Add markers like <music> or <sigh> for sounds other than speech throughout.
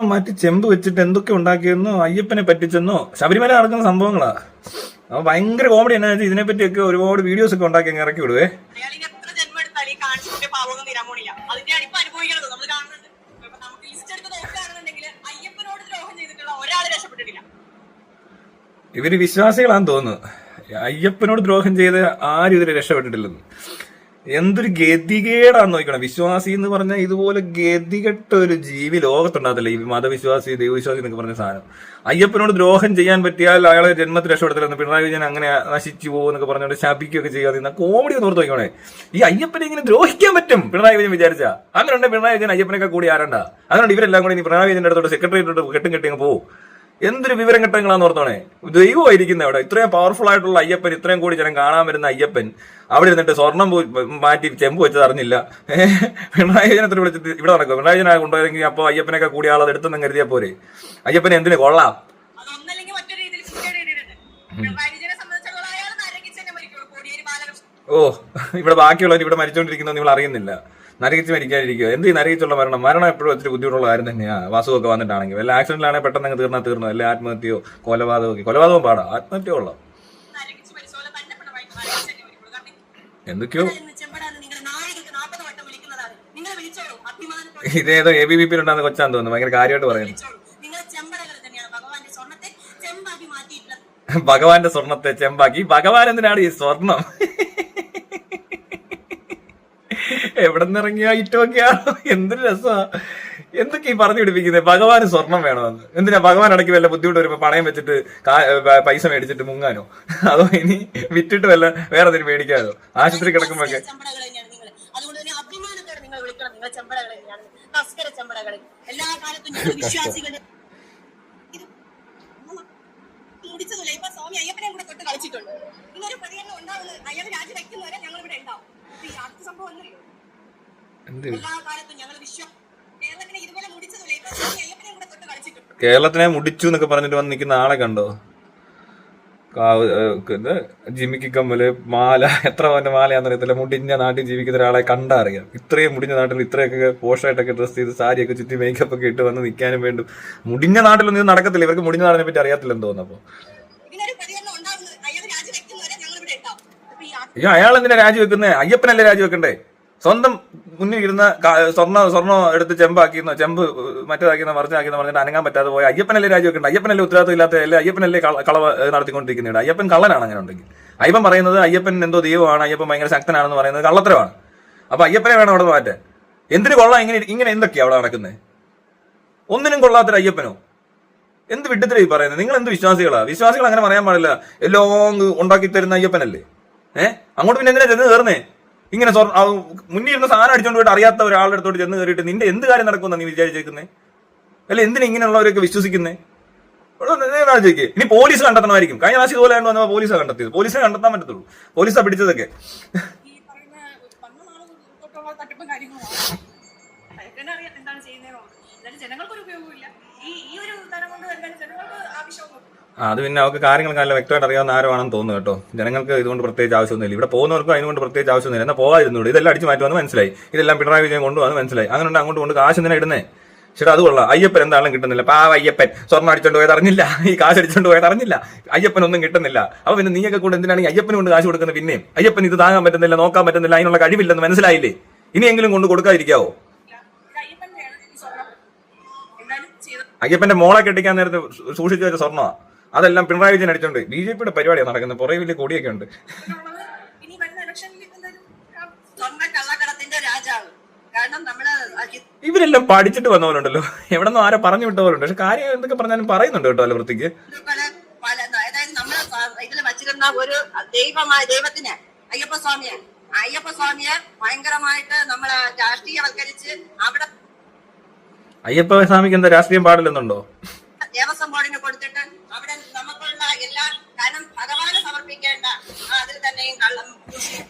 മാറ്റി ചെമ്പ് വെച്ചിട്ട് എന്തൊക്കെ ഉണ്ടാക്കിയെന്നോ അയ്യപ്പനെ പറ്റിച്ചെന്നോ ശബരിമല നടക്കുന്ന സംഭവങ്ങളാ. അപ്പൊ ഭയങ്കര കോമഡി എന്നാ വെച്ചാൽ ഇതിനെപ്പറ്റിയൊക്കെ ഒരുപാട് വീഡിയോസ് ഒക്കെ ഉണ്ടാക്കി അങ്ങ് ഇറക്കി വിടുവേ. ഇവർ വിശ്വാസികളാന്ന് തോന്നുന്നു. അയ്യപ്പനോട് ദ്രോഹം ചെയ്ത് ആരും ഇതിൽ രക്ഷപ്പെട്ടിട്ടില്ലെന്ന്. എന്തൊരു ഗതികേടാന്ന് നോക്കണം. വിശ്വാസി എന്ന് പറഞ്ഞാൽ ഇതുപോലെ ഗതികെട്ട ഒരു ജീവി ലോകത്തുണ്ടാകത്തില്ല. ഈ മതവിശ്വാസി ദൈവവിശ്വാസി എന്നൊക്കെ പറഞ്ഞ സാധനം. അയ്യപ്പനോട് ദ്രോഹം ചെയ്യാൻ പറ്റിയാൽ അയാളെ ജന്മത്തിൽ രക്ഷപ്പെടുത്തില്ലെന്ന് പിണറായി വിജയൻ അങ്ങനെ നശിച്ചു പോകും എന്നൊക്കെ പറഞ്ഞുകൊണ്ട് ശാപിക്കുകയൊക്കെ ചെയ്യാതെ നിന്ന കോമഡി ഒന്ന് നോക്കണേ ഈ അയ്യപ്പനെ ഇങ്ങനെ ദ്രോഹിക്കാൻ പറ്റും പിണറായി വിജയൻ വിചാരിച്ച. അങ്ങനെ ഉണ്ട് പിണറായി വിജയൻ അയ്യപ്പനൊക്കെ കൂടി ആരണ്ട? അതുകൊണ്ട് ഇവരെല്ലാം കൂടി ഇനി പിണറായി വിജയന്റെ അടുത്തോട്ട് സെക്രട്ടറിയോട്ട് കെട്ടും കെട്ടിങ്ങ് പോകും എന്തൊരു വിവരം ഘട്ടങ്ങളാന്ന് ഓർത്തോണേ? ദൈവമായിരിക്കുന്ന അവിടെ. ഇത്രയും പവർഫുൾ ആയിട്ടുള്ള അയ്യപ്പൻ ഇത്രയും കൂടി ജനം കാണാൻ വരുന്ന അയ്യപ്പൻ അവിടെ ഇരുന്നിട്ട് സ്വർണം മാറ്റി ചെമ്പ് വെച്ചത് അറിഞ്ഞില്ല. പിണറായിജനത്തിന് വിളിച്ചിട്ട് ഇവിടെ നടക്കും പിണറായിജന കൊണ്ടുപോയെങ്കിൽ അപ്പോൾ അയ്യപ്പനൊക്കെ കൂടി ആളത് എടുത്തെന്ന് കരുതിയാൽ പോരെ? അയ്യപ്പനെ എന്തിനു? കൊള്ളാം. ഓ ഇവിടെ ബാക്കിയുള്ളവർ ഇവിടെ മരിച്ചോണ്ടിരിക്കുന്നത് നിങ്ങൾ അറിയുന്നില്ല. നരകിച്ച് മരിക്കാതിരിക്കുക. എന്ത് ഈ നരകിച്ചുള്ള മരണം? മരണം എപ്പോഴും ഒത്തിരി ബുദ്ധിമുട്ടുള്ള കാര്യം തന്നെയാണ് വാസുവൊക്കെ വന്നിട്ടാണെങ്കിൽ വല്ല ആക്സിഡന്റിലാണെങ്കിൽ പെട്ടെന്ന് അങ്ങ് തീർന്നാൽ തീർന്നു? അല്ലെ ആത്മഹത്യയോ കൊലപാതകമൊക്കെ? കൊലപാതകം പാടാ. ആത്മഹത്യ കാരണം എന്തൊക്കെയോ? ഇതേതോ എ ബി ബി പിയിലുണ്ടാകുന്ന കൊച്ചാന്ന് തോന്നുന്നു. ഭയങ്കര കാര്യമായിട്ട് പറയുന്നു. ഭഗവാന്റെ സ്വർണത്തെ ചെമ്പാക്കി. ഭഗവാൻ എന്തിനാണ് ഈ സ്വർണം? എവിടെ നിന്നിറങ്ങിയ ഐറ്റമൊക്കെയാണോ എന്തൊരു രസമാ എന്തൊക്കെ ഈ പറഞ്ഞു പിടിപ്പിക്കുന്നത് ഭഗവാന് സ്വർണം വേണമെന്ന്. എന്തിനാ? ഭഗവാൻ ഇടയ്ക്ക് വല്ല ബുദ്ധിമുട്ട് വരുമ്പോ പണയം വെച്ചിട്ട് പൈസ മേടിച്ചിട്ട് മുങ്ങാനോ? അതോ ഇനി വിറ്റിട്ട് വല്ല വേറെ എന്തെങ്കിലും മേടിക്കാനോ? ആശുപത്രി കിടക്കുമ്പോഴൊക്കെ എല്ലാ കാലത്തും വിശ്വാസികളുടെ ഇത് മുടിച്ചതല്ല ഇപ്പൊ സ്വാമി അയ്യപ്പനെ കൂടെ തൊട്ട് കളിച്ചിട്ടുണ്ട്. ഇന്നൊരു പ്രതികരണം ഉണ്ടാവുന്നത് അയ്യപ്പൻ രാജി വയ്ക്കുന്നവരെ ഞങ്ങൾ ഇവിടെ ഉണ്ടാവും. ഈ അടുത്ത സംഭവം ഒന്നറിയോ എന്ത് എല്ലാ കാലത്തും ഞങ്ങൾ വിശ്വാസം കേരളത്തിനെ മുടിച്ചു എന്നൊക്കെ പറഞ്ഞിട്ട് വന്ന് നിൽക്കുന്ന ആളെ കണ്ടോ? ജിമിക്ക് കമ്മൽ മാല എത്ര പവന്റെ മാലയാണെന്ന് അറിയത്തില്ല. മുടിഞ്ഞ നാട്ടിൽ ജീവിക്കുന്ന ഒരാളെ കണ്ടാ അറിയാം. ഇത്രയും മുടിഞ്ഞ നാട്ടിൽ ഇത്രയൊക്കെ പോഷായിട്ടൊക്കെ ഡ്രസ്സ് ചെയ്ത് സാരിയൊക്കെ ചുറ്റി മേക്കപ്പ് ഒക്കെ ഇട്ട് വന്ന് നിൽക്കാനും വേണ്ടും മുടിഞ്ഞ നാട്ടിലൊന്നും ഇത് നടക്കത്തില്ല. ഇവർക്ക് മുടിഞ്ഞ നാടിനെ പറ്റി അറിയത്തില്ലെന്ന് തോന്നുന്നു അപ്പൊ. അയാൾ എന്തിനാ രാജിവെക്കുന്നേ? അയ്യപ്പനല്ലേ രാജിവെക്കണ്ടേ? സ്വന്തം മുന്നിൽ ഇരുന്ന സ്വർണ സ്വർണ എടുത്ത് ചെമ്പാക്കിയെന്നോ ചെമ്പ് മറ്റേതാക്കിയെന്നോ മറിച്ചാക്കിയെന്നോ പറഞ്ഞിട്ട് അനങ്ങാൻ പറ്റാതെ പോയ അയ്യപ്പനല്ലേ രാജിവെക്കണ്ടേ അയ്യപ്പനല്ലേ ഉത്തരവാദിത്തം ഇല്ലാത്ത അയ്യപ്പനല്ലേ കളവ് നടത്തിക്കൊണ്ടിരിക്കുന്നുണ്ട് അയ്യപ്പൻ കള്ളനാണ് അങ്ങനെ ഉണ്ടെങ്കിൽ. അയ്യപ്പൻ പറയുന്നത് അയ്യപ്പൻ എന്തോ ദൈവമാണ് അയ്യപ്പൻ ഭയങ്കര ശക്തനാണെന്ന് പറയുന്നത് കള്ളത്തരമാണ്. അപ്പൊ അയ്യപ്പനെ വേണം അവിടെ മാറ്റാൻ. എന്തിനു കൊള്ളാം? ഇങ്ങനെ ഇങ്ങനെ എന്തൊക്കെയാ അവിടെ നടക്കുന്നത് ഒന്നിനും കൊള്ളാത്തൊരു അയ്യപ്പനോ? എന്ത് വിഡ്ഢിത്തരം ഈ പറയുന്നത്? നിങ്ങൾ എന്ത് വിശ്വാസികളാ? വിശ്വാസികൾ അങ്ങനെ പറയാൻ പാടില്ല. എല്ലാം ഉണ്ടാക്കി തരുന്ന അയ്യപ്പനല്ലേ? ഏഹ് അങ്ങോട്ട് പിന്നെ എന്തിനാ ചെന്ന് കയറുന്നേ? ഇങ്ങനെ മുന്നിൽ ഇരുന്ന സാധനം അടിച്ചോണ്ട് പോയിട്ട് അറിയാത്ത ഒരാളുടെ അടുത്തോട്ട് ചെന്ന് കയറിയിട്ട് നിന്റെ എന്ത് കാര്യം നടക്കുമെന്ന് നീ വിചാരിച്ചേക്കുന്നേ? അല്ല എന്തിനാ ഇങ്ങനെയുള്ളവരൊക്കെ വിശ്വസിക്കുന്നേ? ചോദിക്കേ. ഇനി പോലീസ് കണ്ടെത്തണമായിരിക്കും. കഴിഞ്ഞ പ്രാവശ്യം ഇതുപോലെ വന്നപ്പോൾ പോലീസാണ് കണ്ടെത്തിയത്. പോലീസിനെ കണ്ടെത്താൻ പറ്റത്തുള്ളൂ. പോലീസാ പിടിച്ചതൊക്കെ. ജനങ്ങൾക്കൊരു ഉപയോഗമില്ല ഈ ഈ ഒരു തരം കൊണ്ട് ജനങ്ങൾക്ക് ആവശ്യമൊന്നും അത് പിന്നെ അവർക്ക് കാര്യങ്ങൾ നല്ല വ്യക്തമായിട്ട് അറിയാവുന്ന ആരുമാണെന്ന് തോന്നുന്നു കേട്ടോ. ജനങ്ങൾക്ക് ഇതുകൊണ്ട് പ്രത്യേകിച്ച് ആവശ്യമൊന്നുമില്ല. ഇവിടെ പോകുന്നവർക്കും അതിനുകൊണ്ട് പ്രത്യേകിച്ച് ആവശ്യമൊന്നുമില്ല. എന്നാൽ പോകാതിരുന്നുള്ളൂ ഇതെല്ലാം അടിച്ചു മാറ്റുമെന്ന് മനസ്സിലായി. ഇതെല്ലാം പിണറായി വിജയൻ കൊണ്ടുവന്ന് മനസ്സിലായി. അങ്ങനെ അങ്ങോട്ട് കൊണ്ട് കാശ് ഇടുന്നേ? ചേട്ടാ അത് കൊള്ളാം. അയ്യപ്പൻ എന്താണെങ്കിലും കിട്ടുന്നില്ല. പാവ അയ്യപ്പൻ സ്വർണം അടിച്ചോണ്ട് പോയത് അറിഞ്ഞില്ല. ഈ കാശ് അടിച്ചോണ്ട് പോയത് അറിഞ്ഞില്ല. അയ്യപ്പൻ ഒന്നും കിട്ടുന്നില്ല. അപ്പൊ പിന്നെ നീയൊക്കെ കൂടെ എന്തിനാണെങ്കിൽ അയ്യപ്പന് കൊണ്ട് കാശ് കൊടുക്കുന്നത് പിന്നെയും? അയ്യപ്പൻ ഇത് താങ്ങാൻ പറ്റുന്നില്ല നോക്കാൻ പറ്റുന്നില്ല അതിനുള്ള കഴിവില്ലെന്ന് മനസ്സിലായില്ലേ? ഇനിയെങ്കിലും കൊണ്ട് കൊടുക്കാതിരിക്കാവോ? അയ്യപ്പന്റെ മോളെ കെട്ടിക്കാൻ നേരത്തെ സൂക്ഷിച്ചു വെച്ച സ്വർണമാ? അതെല്ലാം പിണറായി വിജയൻ അടിച്ചോണ്ട് ബി ജെ പിയുടെ പരിപാടിയാണ് നടക്കുന്നത്. പുറകെ വലിയ കൊടിയൊക്കെ ഉണ്ട്. ഇവരെല്ലാം പഠിച്ചിട്ട് വന്നവരുണ്ടല്ലോ എവിടെ നിന്നും ആരെ പറഞ്ഞു വിട്ട പോലുണ്ട് പക്ഷെ കാര്യം എന്തൊക്കെ പറഞ്ഞാലും പറയുന്നുണ്ട് കേട്ടോ അല്ല വൃത്തിക്ക്. പല അതായത് നമ്മൾ ഇതിൽ വച്ചിരുന്ന ഒരു ദൈവമായ ദൈവത്തിന് അയ്യപ്പ സ്വാമിയെ. അയ്യപ്പ സ്വാമിയെ ഭയങ്കരമായിട്ട് നമ്മളെ രാഷ്ട്രീയവൽക്കരിച്ച് അവിടെ അയ്യപ്പ സ്വാമിക്ക് എന്താ രാഷ്ട്രീയം പാടില്ലെന്നുണ്ടോ? ദേവസ്വം ബോർഡിന് കൊടുത്തിട്ട് അവിടെ നമുക്കുള്ള എല്ലാ ധനം ഭഗവാന് സമർപ്പിക്കേണ്ട അതിൽ തന്നെയും കള്ളം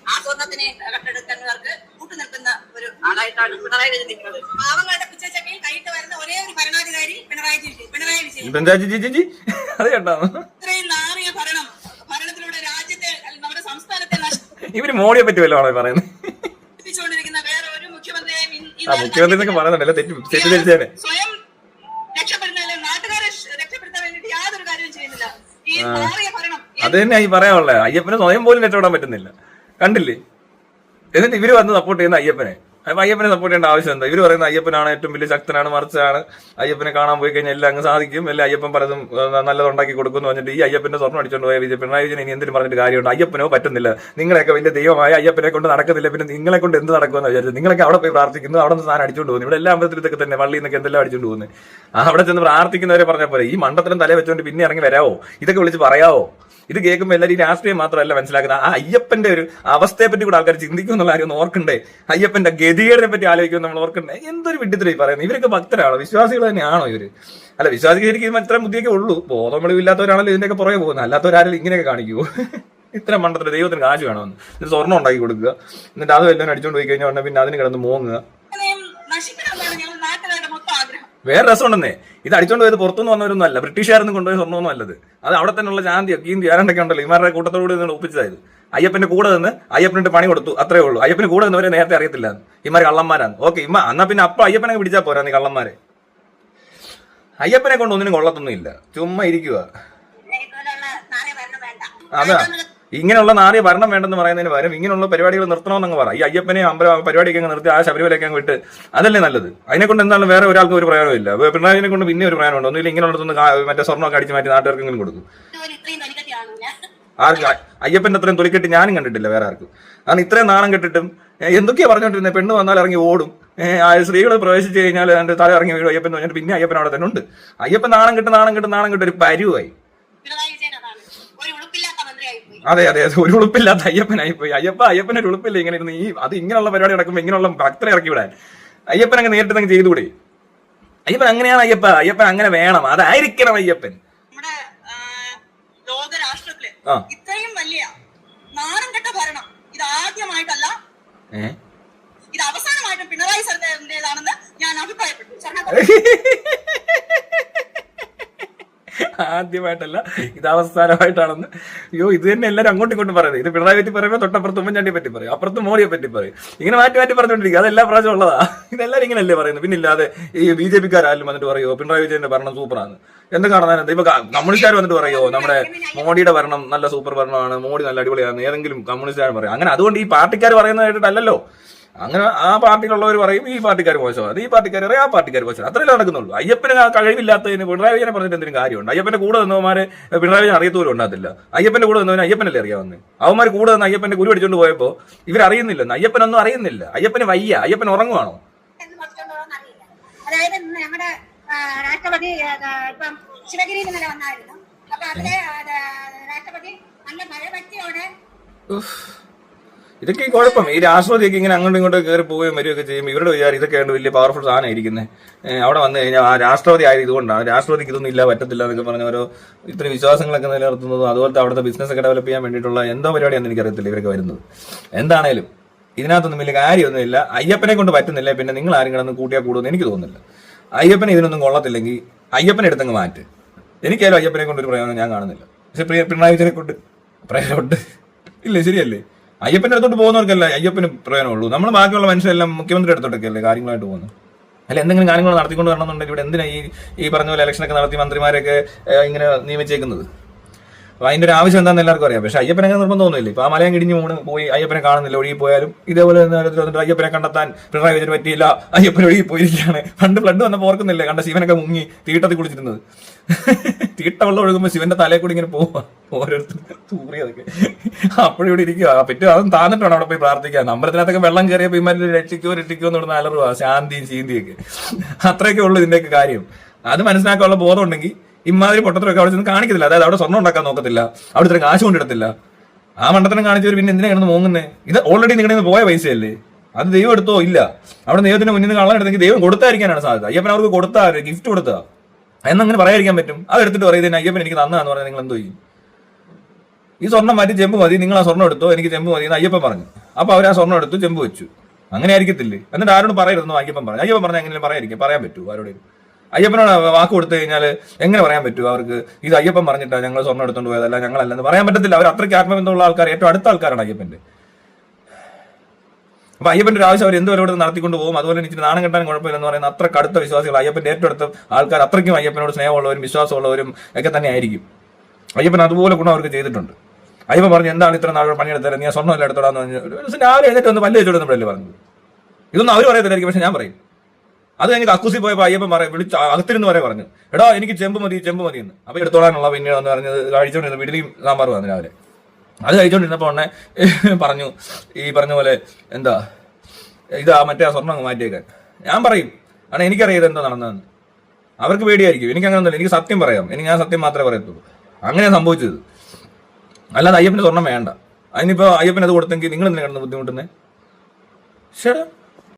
ആ സ്വർണത്തിനെയും കട്ടെടുക്കുന്നവർക്ക് കൂട്ടുനിൽക്കുന്ന ഒരു ആളായിട്ടാണ് പിണറായി വിജയൻ നിൽക്കുന്നത്. പാവങ്ങളുടെ പിച്ചച്ചക്കയിൽ കൈയിട്ട് വരുന്ന ഒരേ ഒരു ഭരണാധികാരി പിണറായി വിജയൻ പിണറായി വിജയൻ. ഇത്രയും നാറിയ ഭരണം ഭരണത്തിലൂടെ രാജ്യത്തെ നമ്മുടെ സംസ്ഥാനത്തെ ഇവർ മോഡിയെ പറ്റി വല്ലതും ആണോ പറയുന്നത്? വേറെ ഒരു മുഖ്യമന്ത്രിയെയും മുഖ്യമന്ത്രി എന്നൊക്കെ പറയുന്നുണ്ടല്ലോ തെറ്റി തെറ്റ് സ്വയം പറ്റത്തില്ല നാട്ടുകാരെ ഭരണം അത് തന്നെ ഈ പറയാനുള്ളത് അയ്യപ്പനെ സ്വയം പോലും രക്ഷപ്പെടാൻ പറ്റുന്നില്ല. കണ്ടില്ലേ? എന്നിട്ട് ഇവർ വന്ന് സപ്പോർട്ട് ചെയ്യുന്ന അയ്യപ്പനെ. അയ്യപ്പനെ സപ്പോർട്ട് ചെയ്യേണ്ട ആവശ്യം എന്താ ഇവർ പറയുന്ന അയ്യപ്പനാണ് ഏറ്റവും വലിയ ശക്തനാണ് മറിച്ചാണ്. അയ്യപ്പനെ കാണാൻ പോയി കഴിഞ്ഞാൽ എല്ലാം അങ്ങ് സാധിക്കും. എല്ലാം അയ്യപ്പൻ പലതും നല്ലതുണ്ടാക്കി കൊടുക്കുന്നു പറഞ്ഞിട്ട് ഈ അയ്യപ്പന്റെ സ്വർണം അടിച്ചുകൊണ്ട് പോയ വിജയ പിണറായി വിജയൻ ഇനി എന്തിനും പറഞ്ഞിട്ട് കാര്യമുണ്ട്. അയ്യപ്പനോ പറ്റുന്നില്ല. നിങ്ങളെയൊക്കെ വലിയ ദൈവമായ അയ്യപ്പനെ കൊണ്ട് നടക്കുന്നില്ല. പിന്നെ നിങ്ങളെ കൊണ്ട് എന്ത് നടക്കുമെന്ന് വിചാരിച്ചു നിങ്ങളൊക്കെ അവിടെ പോയി പ്രാർത്ഥിക്കുന്നു. അവിടെ നിന്ന് സാധനം അടിച്ചുകൊണ്ട് പോകുന്നു. ഇവിടെ എല്ലാ അമ്പലത്തിൽ ഇതൊക്കെ തന്നെ. വള്ളി നിന്നൊക്കെ എന്തെല്ലാം അടിച്ചുകൊണ്ട് പോകുന്നത് അവിടെ ചെന്ന് പ്രാർത്ഥിക്കുന്നവരെ പറഞ്ഞ പോലെ ഈ മണ്ടത്തിലും തലേ വെച്ചോണ്ട് പിന്നെ ഇറങ്ങി വരാവോ? ഇതൊക്കെ വിളിച്ച് പറയാവോ? ഇത് കേൾക്കുമ്പോൾ എല്ലാവരും രാഷ്ട്രീയം മാത്രമല്ല മനസ്സിലാക്കുന്നത്. ആ അയ്യപ്പന്റെ ഒരു അവസ്ഥയെ പറ്റി കൂടെ ആൾക്കാർ ചിന്തിക്കും എന്നുള്ള കാര്യം ഓർക്കണ്ടേ? അയ്യപ്പന്റെ ഗതികേടിനെ പറ്റി ആലോചിക്കും നമ്മൾ ഓർക്കണ്ടേ? എന്തൊരു വിഡിത്തരം ഈ പറയുന്നത്. ഇവരൊക്കെ ഭക്തരാണോ? വിശ്വാസികൾ തന്നെയാണോ ഇവർ? അല്ല വിശ്വാസികൾ ശരിക്കും ഇത്ര ബുദ്ധിയൊക്കെ ഉള്ളൂ. ബോധം ഇല്ലാത്തവരാണല്ലോ ഇതിന്റെയൊക്കെ പുറകെ പോകുന്നത്. അല്ലാത്തവരാരും ഇങ്ങനെയൊക്കെ കാണിക്കൂ ഇത്ര മണ്ടത്തിന് ദൈവത്തിന് കാശ് വേണമെന്ന്. എന്നിട്ട് സ്വർണം ഉണ്ടാക്കി കൊടുക്കുക. എന്നിട്ട് അത് വല്ലതും അടിച്ചുകൊണ്ട് പോയി കഴിഞ്ഞാൽ പിന്നെ അതിന് കിടന്ന് മോങ്ങുക. നശിക്കണമെന്നാണ് മൊത്തം ആഗ്രഹം. വേറെ രസമുണ്ടെന്നേ. ഇത് അടിച്ചോണ്ട് പോയത് പുറത്തുനിന്ന് വന്നവരൊന്നും അല്ല. ബ്രിട്ടീഷുകാരൊന്നും കൊണ്ടുപോയ സ്വർണമൊന്നും അല്ലത്. അത് അവിടെ തന്നെയുള്ള ചാന്തിയോ കീന്തിയോ ആരണ്ടൊക്കെ ഉണ്ടല്ലോ. ഇമാരുടെ കൂട്ടത്തോട് നിന്ന് ഒപ്പിച്ചതായത്. അയ്യപ്പന്റെ കൂടെ നിന്ന് അയ്യപ്പനിട്ട് പണി കൊടുത്തു. അത്രേ ഉള്ളൂ. അയ്യപ്പന് കൂടെ നിന്നവരെ നേരത്തെ അറിയത്തില്ല ഇമാർ കള്ളന്മാരാണ് ഓക്കെ ഇമ്മ എന്നാ പിന്നെ അപ്പൊ അയ്യപ്പനെ പിടിച്ചാൽ പോരാ നീ കള്ളന്മാരെ? അയ്യപ്പനെ കൊണ്ട് ഒന്നിനും കൊള്ളത്തൊന്നും ഇല്ല. ചുമ്മാ ഇരിക്കുക അതാ. ഇങ്ങനെയുള്ള നാറിയ ഭരണം വേണ്ടെന്ന് പറയുന്നതിന് പകരം ഇങ്ങനെയുള്ള പരിപാടികൾ നിർത്തണമെന്നങ്ങ് പറ. ഈ അയ്യപ്പനെ അമ്പല പരിപാടിയൊക്കെ അങ്ങ് നിർത്തി ആ ശബരിമലയൊക്കെ അങ്ങ് വിട്ട് അതല്ലേ നല്ലത്? അതിനെക്കൊണ്ട് എന്താണ് വേറെ ഒരാൾക്ക് ഒരു പ്രയോജനമില്ല പിണറായിനെ കൊണ്ട് പിന്നെ ഒരു പ്രയോജനമുണ്ട്. ഒന്നുമില്ല ഇങ്ങനെയുള്ളതൊന്ന് മറ്റേ സ്വർണമൊക്കെ അടിച്ച് മാറ്റി നാട്ടുകാർക്കെങ്കിലും കൊടുക്കും. ആർക്കും? അയ്യപ്പന്റെ അത്രയും തൊലിക്കെട്ട് ഞാനും കണ്ടിട്ടില്ല വേറെ ആർക്കും. കാരണം ഇത്രയും നാണം കെട്ടിട്ടും എന്തൊക്കെയാ പറഞ്ഞോണ്ടിരുന്നത് പെണ്ണ് വന്നാൽ ഇറങ്ങി ഓടും. സ്ത്രീകൾ പ്രവേശിച്ചു കഴിഞ്ഞാൽ എന്റെ തല ഇറങ്ങി വീഴും. അയ്യപ്പൻ എന്ന് പറഞ്ഞിട്ട് പിന്നെ അയ്യപ്പൻ അവിടെ തന്നെ ഉണ്ട്. അയ്യപ്പൻ നാണം കെട്ട് നാണം കെട്ട് നാണം കിട്ടും ഒരു പരുവായി പിണറായി വിജയൻ അതാണ് ഒരു ഉളുപ്പില്ലാത്ത മന്ത്രിയായി പോയി അതെ അതെ അതെ. ഒരു ഉളുപ്പില്ലാത്ത അയ്യപ്പനായി പോയി അയ്യപ്പ അയ്യപ്പന് ഒരു ഉളുപ്പില്ല? ഇങ്ങനെ ഇരുന്ന് ഈ അത് ഇങ്ങനെയുള്ള പരിപാടി നടക്കുമ്പോൾ ഇങ്ങനെയുള്ള ഭക്തരെ ഇറക്കി വിടാൻ. അയ്യപ്പൻ അങ്ങ് നേരിട്ട് അങ്ങ് ചെയ്തുകൂടെ? അയ്യപ്പൻ അങ്ങനെയാണ് അയ്യപ്പ. അയ്യപ്പൻ അങ്ങനെ വേണം. അതായിരിക്കണം അയ്യപ്പൻ. ലോക രാഷ്ട്രത്തിൽ ഇത്രയും വലിയ നാണം കെട്ട ഭരണം ഇത് ആദ്യമായിട്ടല്ല ഇത് അവസാനമായിട്ടും പിണറായി സർക്കാരിന്റേതാണെന്ന് ഞാൻ അഭിപ്രായപ്പെട്ടു. <laughs> ആദ്യമായിട്ടല്ല ഇത് അവസാനമായിട്ടാണെന്ന്. അയ്യോ ഇത് തന്നെ എല്ലാവരും അങ്ങോട്ടും ഇങ്ങോട്ടും പറയുന്നത്. ഇത് പിണറായി പറ്റി പറയുമ്പോൾ തൊട്ടപ്പുറത്ത് ഉമ്മൻചാണ്ടിയെ പറ്റി പറയും അപ്പുറത്ത് മോഡിയെ പറ്റി പറയും. ഇങ്ങനെ മാറ്റി മാറ്റി പറഞ്ഞുകൊണ്ടിരിക്കുക അതെല്ലാം പ്രാവശ്യം ഉള്ളതാ. ഇതെല്ലാവരും ഇങ്ങനെയല്ലേ പറയുന്നത്? പിന്നെ ഇല്ലാതെ ഈ ബി ജെ പിക്കാരും വന്നിട്ട് പറയുമോ പിണറായി വിജയന്റെ ഭരണം സൂപ്പറാണ് എന്ത് കാണാൻ ഇപ്പൊ കമ്മ്യൂണിസ്റ്റുകാർ വന്നിട്ട് പറയുമോ നമ്മുടെ മോഡിയുടെ ഭരണം നല്ല സൂപ്പർ ഭരണമാണ് മോഡി നല്ല അടിപൊളിയാണ് ഏതെങ്കിലും കമ്മ്യൂണിസ്റ്റുകാർ പറയും. അങ്ങനെ അതുകൊണ്ട് ഈ പാർട്ടിക്കാർ പറയുന്നതായിട്ടല്ലോ അങ്ങനെ ആ പാർട്ടിയിലുള്ളവർ പറയും ഈ പാർട്ടിക്കാർ മോശമാണ് ഈ പാർട്ടിക്കാർ പറയും ആ പാർട്ടിക്കാർ മോശം അത്രയല്ലേ നടക്കുന്നുള്ളൂ. അയ്യപ്പന് കഴിവില്ലാത്തതിന് പിണറായി വിജയനെ പറഞ്ഞിട്ട് എന്തെങ്കിലും കാര്യമുണ്ട്? അയ്യപ്പന്റെ കൂടെ നിന്നവന്മാരെ പിണറായി വിജയൻ അറിയത്തോലും ഉണ്ടാകത്തില്ല. അയ്യപ്പന്റെ കൂടെ നിന്നവന് അയ്യപ്പനല്ലേ അറിയാവുന്നത് അവന്മാർ കൂടെ നിന്ന് അയ്യപ്പന്റെ കുരു അടിച്ചുകൊണ്ട് പോയപ്പോ ഇവരറിയുന്നില്ലെന്ന്. അയ്യപ്പനൊന്നും അറിയുന്നില്ല. അയ്യപ്പന് വയ്യ. അയ്യപ്പൻ ഉറങ്ങുവാണോ? അതായത് നമ്മുടെ രാഷ്ട്രപതി ഇപ്പം ശിവഗിരിയിൽ വന്നായിരുന്നു. അപ്പൊ അതിലെ ആ, രാഷ്ട്രപതി നല്ല ഇതൊക്കെ ഈ കുഴപ്പം. ഈ രാഷ്ട്രപതിയൊക്കെ ഇങ്ങനെ അങ്ങോട്ടും ഇങ്ങോട്ടും കയറി പോവുകയും വരികയൊക്കെ ചെയ്യും ഇവരുടെ വിചാരം ഇതൊക്കെ ആണ് വലിയ പവർഫുൾ സാധനം ഇരിക്കുന്നത് അവിടെ വന്നു കഴിഞ്ഞാൽ ആ രാഷ്ട്രപതി ആയത് ഇതുകൊണ്ടാണ്. രാഷ്ട്രപതിക്ക് ഇതൊന്നും ഇല്ല പറ്റത്തില്ല എന്നൊക്കെ പറഞ്ഞ ഓരോ ഇത്ര വിശ്വാസങ്ങളൊക്കെ നിലനിർത്തുന്നതും അതുപോലത്തെ അവിടുത്തെ ബിസിനസ് ഒക്കെ ഡെവലപ്പ് ചെയ്യാൻ വേണ്ടിയിട്ടുള്ള എന്തോ പരിപാടിയാണെന്ന് എനിക്കറിയത്തില്ല ഇവരൊക്കെ വരുന്നത്. എന്താണേലും ഇതിനകത്തൊന്നും വലിയ കാര്യമൊന്നുമില്ല. അയ്യപ്പനെ കൊണ്ട് പറ്റുന്നില്ല പിന്നെ നിങ്ങൾ ആരും കിടന്ന് കൂട്ടിയാൽ കൂടുമെന്ന് എനിക്ക് തോന്നുന്നില്ല. അയ്യപ്പനെ ഇതിനൊന്നും കൊള്ളത്തില്ലെങ്കിൽ അയ്യപ്പനെ എടുത്തങ്ങ് മാറ്റ്. എനിക്കായാലും അയ്യപ്പനെ കൊണ്ട് ഒരു പ്രയോജനം ഞാൻ കാണുന്നില്ല. പക്ഷെ പിണറായി വിജയനെ കൊണ്ട് പ്രയോജനമുണ്ട് ഇല്ലേ? ശരിയല്ലേ? അയ്യപ്പന്റെ അടുത്തോട്ട് പോകുന്നവർക്കല്ല അയ്യപ്പന് പ്രയോജനമുള്ളൂ? നമ്മൾ ബാക്കിയുള്ള മനുഷ്യരെല്ലാം മുഖ്യമന്ത്രിയുടെ അടുത്തോട്ടൊക്കെ അല്ലേ കാര്യങ്ങളായിട്ട് പോകുന്നത്? അല്ല എന്തെങ്കിലും കാര്യങ്ങൾ നടത്തിക്കൊണ്ട് വരണമെന്നുണ്ടെങ്കിൽ ഇവിടെ എന്തിനാ ഈ ഈ പറഞ്ഞ പോലെ ഇലക്ഷനൊക്കെ നടത്തി മന്ത്രിമാരെയൊക്കെ ഇങ്ങനെ നിയമിച്ചേക്കുന്നത്? അപ്പൊ അതിന്റെ ഒരു ആവശ്യം എന്താണെന്ന് എല്ലാവർക്കും അറിയാം. പക്ഷെ അയ്യപ്പനെ നിർബന്ധം തോന്നുന്നില്ല ഇപ്പൊ ആ മലയം കിടിഞ്ഞു മൂന്ന് പോയി അയ്യപ്പനെ കാണുന്നില്ല ഒഴുകി പോയാലും ഇതേപോലെ അയ്യപ്പനെ കണ്ടെത്താൻ പിണറായി വിജയന് പറ്റിയില്ല അയ്യപ്പൻ ഒഴുകി പോയിരിക്കുകയാണ്. പണ്ട് ഫ്ലഡ് വന്നപ്പോൾ ഓർക്കുന്നില്ലേ കണ്ട ശിവനൊക്കെ മുങ്ങി തീട്ടത്തിൽ കുളിച്ചിരുന്നത് തീട്ട വെള്ളം ഒഴുകുമ്പോൾ ശിവന്റെ തലയിൽ കൂടി ഇങ്ങനെ പോവാ ഓരോരുത്തർ തൂറിയതൊക്കെ അപ്പോഴും ഇവിടെ ഇരിക്കുക. പറ്റും അതും താന്നിട്ടാണ് അവിടെ പോയി പ്രാർത്ഥിക്കാൻ. അമ്പലത്തിനകത്തൊക്കെ വെള്ളം കയറിയപ്പോൾ ഇമാരിൽ രക്ഷിക്കോ രക്ഷിക്കോ എന്ന് പറഞ്ഞ അലറുവാ. ശാന്തിയും ചീന്തിയൊക്കെ അത്രയൊക്കെ ഉള്ളൂ ഇതിന്റെയൊക്കെ കാര്യം. അത് മനസ്സിലാക്കാനുള്ള ബോധം ഉണ്ടെങ്കിൽ ഇമാതിരി പൊട്ടത്തിലൊക്കെ അവിടെ ചെന്ന് കാണിക്കത്തില്ല. അതായത് അവിടെ സ്വർണം ഉണ്ടാക്കാൻ നോക്കത്തില്ല. അവിടെ ഇത്ര കാശ് കൊണ്ടിടത്തില്ല ആ മണ്ടത്തരം കാണിച്ചവർ പിന്നെ എന്തിനാ കിടന്ന് മോങ്ങുന്നേ? ഇത് ഓൾറെഡി നിങ്ങളുടെ നിന്ന് പോയ പൈസയല്ലേ? അത് ദൈവം എടുത്തോ? ഇല്ല. അവിടെ ദൈവത്തിന് മുന്നിൽ നിന്ന് കള്ളം എടുത്തെങ്കിൽ ദൈവം കൊടുത്തായിരിക്കാനാണ് സാധ്യത. അയ്യപ്പൻ അവർക്ക് കൊടുത്താ ഗിഫ്റ്റ് കൊടുത്താ. എന്നങ്ങനെ പറയാതിരിക്കാൻ പറ്റും. അത് എടുത്തിട്ട് പറയുന്നത് അയ്യപ്പൻ എനിക്ക് തന്നാന്ന് പറഞ്ഞാൽ നിങ്ങൾ എന്തോ ചെയ്യും? ഈ സ്വർണം മാറ്റി ചെമ്പ് മതി. നിങ്ങൾ ആ സ്വർണം എടുത്തോ? എനിക്ക് ചെമ്പ് മതി എന്ന് അയ്യപ്പൻ പറഞ്ഞു. അപ്പൊ അവർ ആ സ്വർണം എടുത്തു ചെമ്പ് വെച്ചു. അങ്ങനെ ആയിരിക്കത്തില്ലേ? എന്നിട്ട് ആരോട് പറയരുതെന്നോ അയ്യപ്പൻ പറഞ്ഞു. അയ്യപ്പൻ പറഞ്ഞാൽ എങ്ങനെ പറയാതിരിക്കും. പറയാൻ പറ്റൂ ആരോടും അയ്യപ്പനോട് വാക്ക് കൊടുത്തു കഴിഞ്ഞാൽ എങ്ങനെ പറയാൻ പറ്റും? അവർക്ക് ഇത് അയ്യപ്പൻ പറഞ്ഞിട്ടാ ഞങ്ങൾ സ്വർണം എടുത്തോണ്ട് പോയതല്ല ഞങ്ങളല്ലെന്ന് പറയാൻ പറ്റത്തില്ല. അവർ അത്രയ്ക്ക് ആത്മബന്ധമുള്ള ആൾക്കാർ ഏറ്റവും അടുത്ത ആൾക്കാരാണ് അയ്യപ്പന്റെ അപ്പൊ അയ്യപ്പന്റെ ഒരു ആവശ്യം അവർ എന്ത് വിലയോട് നടത്തിക്കൊണ്ട് പോകും? അതുപോലെ എനിക്ക് നാണം കെട്ടാൻ കുഴപ്പമില്ലെന്ന് പറയുന്ന അത്ര കടുത്ത വിശ്വാസികൾ അയ്യപ്പന്റെ ഏറ്റവും അടുത്ത ആൾക്കാർ അത്രയ്ക്കും അയ്യപ്പനോട് സ്നേഹമുള്ളവരും വിശ്വാസമുള്ളവരും ഒക്കെ തന്നെ ആയിരിക്കും അയ്യപ്പൻ അതുപോലെ ഗുണം അവർക്ക് ചെയ്തിട്ടുണ്ട്. അയ്യപ്പൻ പറഞ്ഞു എന്താണ് ഇത്ര നാളെ പണിയെടുത്തത്? നീ സ്വർണം എല്ലാം എടുത്തോടാന്ന് പറഞ്ഞു? രാവിലെ എഴുന്നേറ്റ് വന്ന് പല്ല് വെച്ചോടുന്നപ്പോഴല്ലേ പറഞ്ഞു ഇതൊന്നും അവർ പറയത്തില്ലായിരിക്കും പക്ഷെ ഞാൻ പറയും. അത് കഴിഞ്ഞ് കക്കൂസി പോയപ്പോൾ അയ്യപ്പൻ പറയും വിളിച്ച് അകത്തിരുന്ന് വരെ പറഞ്ഞു. എടാ എനിക്ക് ചെമ്പ് മതി ചെമ്പ് മതി എന്ന്. അപ്പൊ എടുത്തോളാനുള്ള പിന്നീട് എന്ന് പറഞ്ഞത് കഴിച്ചോണ്ടിരുന്നു വീട്ടിലും സാമ്പാർ വന്നു രാവിലെ. അത് കഴിച്ചോണ്ടിരുന്നപ്പോൾ ഉടനെ <laughs> പറഞ്ഞു ഈ പറഞ്ഞ പോലെ എന്താ ഇതാ മറ്റേ ആ സ്വർണം മാറ്റിയേക്കാൻ ഞാൻ പറയും കാരണം എനിക്കറിയാം എന്താ നടന്നതെന്ന്. അവർക്ക് പേടിയായിരിക്കും. എനിക്ക് അങ്ങനെ ഒന്നുമില്ല. എനിക്ക് സത്യം പറയാം. എനിക്ക് ഞാൻ സത്യം മാത്രമേ പറയത്തുള്ളൂ. അങ്ങനെ സംഭവിച്ചത്. അല്ലാതെ അയ്യപ്പന് സ്വർണം വേണ്ട. അതിനിപ്പോ അയ്യപ്പൻ അത് കൊടുത്തെങ്കിൽ നിങ്ങൾ എന്തിനാണ് കിടന്ന് ബുദ്ധിമുട്ടുന്നത് ശരി